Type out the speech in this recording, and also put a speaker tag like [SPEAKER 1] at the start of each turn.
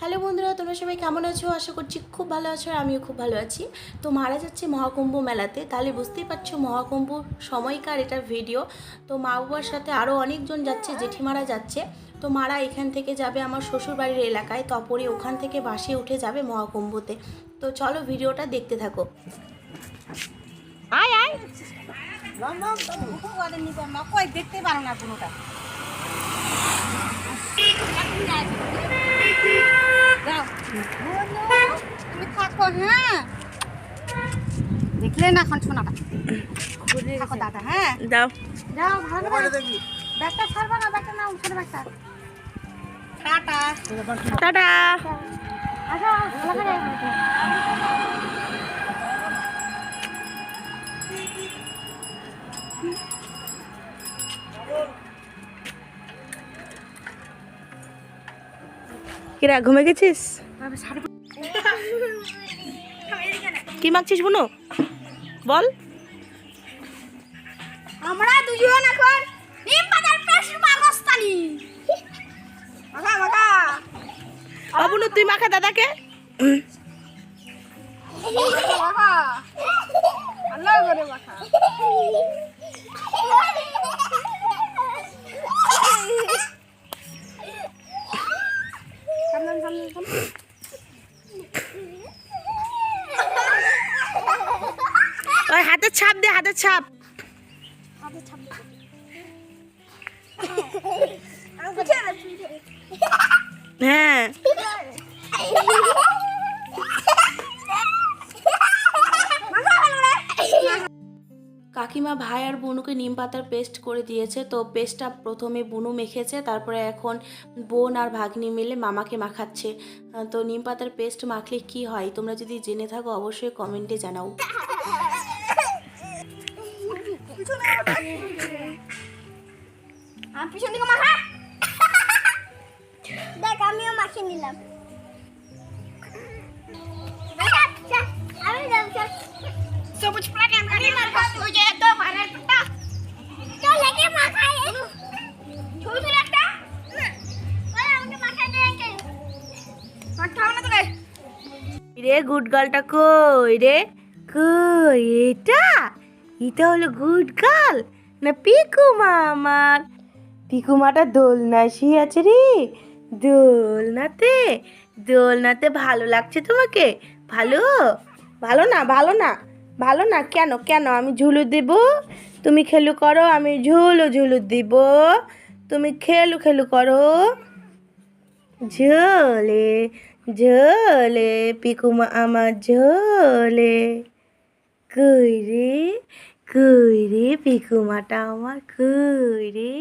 [SPEAKER 1] Hello বন্ধুরা তোমরা সবাই কেমন আছো? আশা করছি খুব ভালো আছো আর আমিও খুব ভালো আছি। তো মারা যাচ্ছে মহাকুম্ভ মেলাতে। তাহলে বুঝতেই পারছ মহাকুম্ভ সময়কার এটা ভিডিও তো মা বাবার সাথে আরও অনেকজন যাচ্ছে জেঠিমারা যাচ্ছে। তো মারা এখান থেকে যাবে আমার শ্বশুরবাড়ির এলাকায় তপরে ওখান থেকে বাসে উঠে যাবে মহাকুম্ভতে। তো চলো ভিডিওটা দেখতে থাকো। আয় আয়।
[SPEAKER 2] কই দেখতে পারো না কোনোটা যাও তুমি থাকো হ্যাঁ দেখলে না এখন শোনাটা থাকো দাদা হ্যাঁ
[SPEAKER 1] দাও।
[SPEAKER 2] যাও ভালো করে। ব্যাগটা ছাড়বা না ব্যাগটা নাও ছোট ব্যাগটা। টাটা।
[SPEAKER 1] টাটা।
[SPEAKER 2] আসো ভালো করে।
[SPEAKER 1] কিরা ঘুমে গেছিস? কি মাখছিস বুনু? বল।
[SPEAKER 2] আমরা দুজন এখন নিম পাতার পেশ মাগস্তানি মাগা মাগা
[SPEAKER 1] বাবুনু তুই মাখা দাদাকে?
[SPEAKER 2] আল্লাহ করে মাখা। সামনে সামনে সামনে
[SPEAKER 1] ওই হাতের ছাপ দে হাতের ছাপ। হ্যাঁ। কাকিমা ভাই আর বুনুকে নিম পাতার পেস্ট করে দিয়েছে তো পেস্টটা প্রথমে বুনু মেখেছে তারপরে এখন বোন আর ভাগ্নি মিলে মামাকে মাখাচ্ছে। তো নিম পাতার পেস্ট মাখলে কি হয়? তোমরা যদি জেনে থাকো অবশ্যই কমেন্টে জানাও।
[SPEAKER 2] আমি পিছন দিকে মাখা দেখ আমিও মাখিয়ে নিলাম। সবুজ প্লাটে আমি মাখা তুই তো পাতা লেগে মাখাই। একটা।
[SPEAKER 1] রে গুড গার্লটা কই রে? কই এটা? এটা হলো গুড গার্ল না পিকু মা আমার পিকু মাটা দোলনা আছে রে। দোলনাতে দোলনাতে ভালো লাগছে তোমাকে? ভালো? ভালো না ভালো না ভালো না, কেন কেন? আমি ঝুলু দেব। তুমি খেলু করো, আমি ঝুলু ঝুলু দিব। তুমি খেলু খেলু করো। ঝোলে ঝোলে পিকুমা আমার ঝোলে। কই রে? কই রে পিকুমাটা আমার কই রে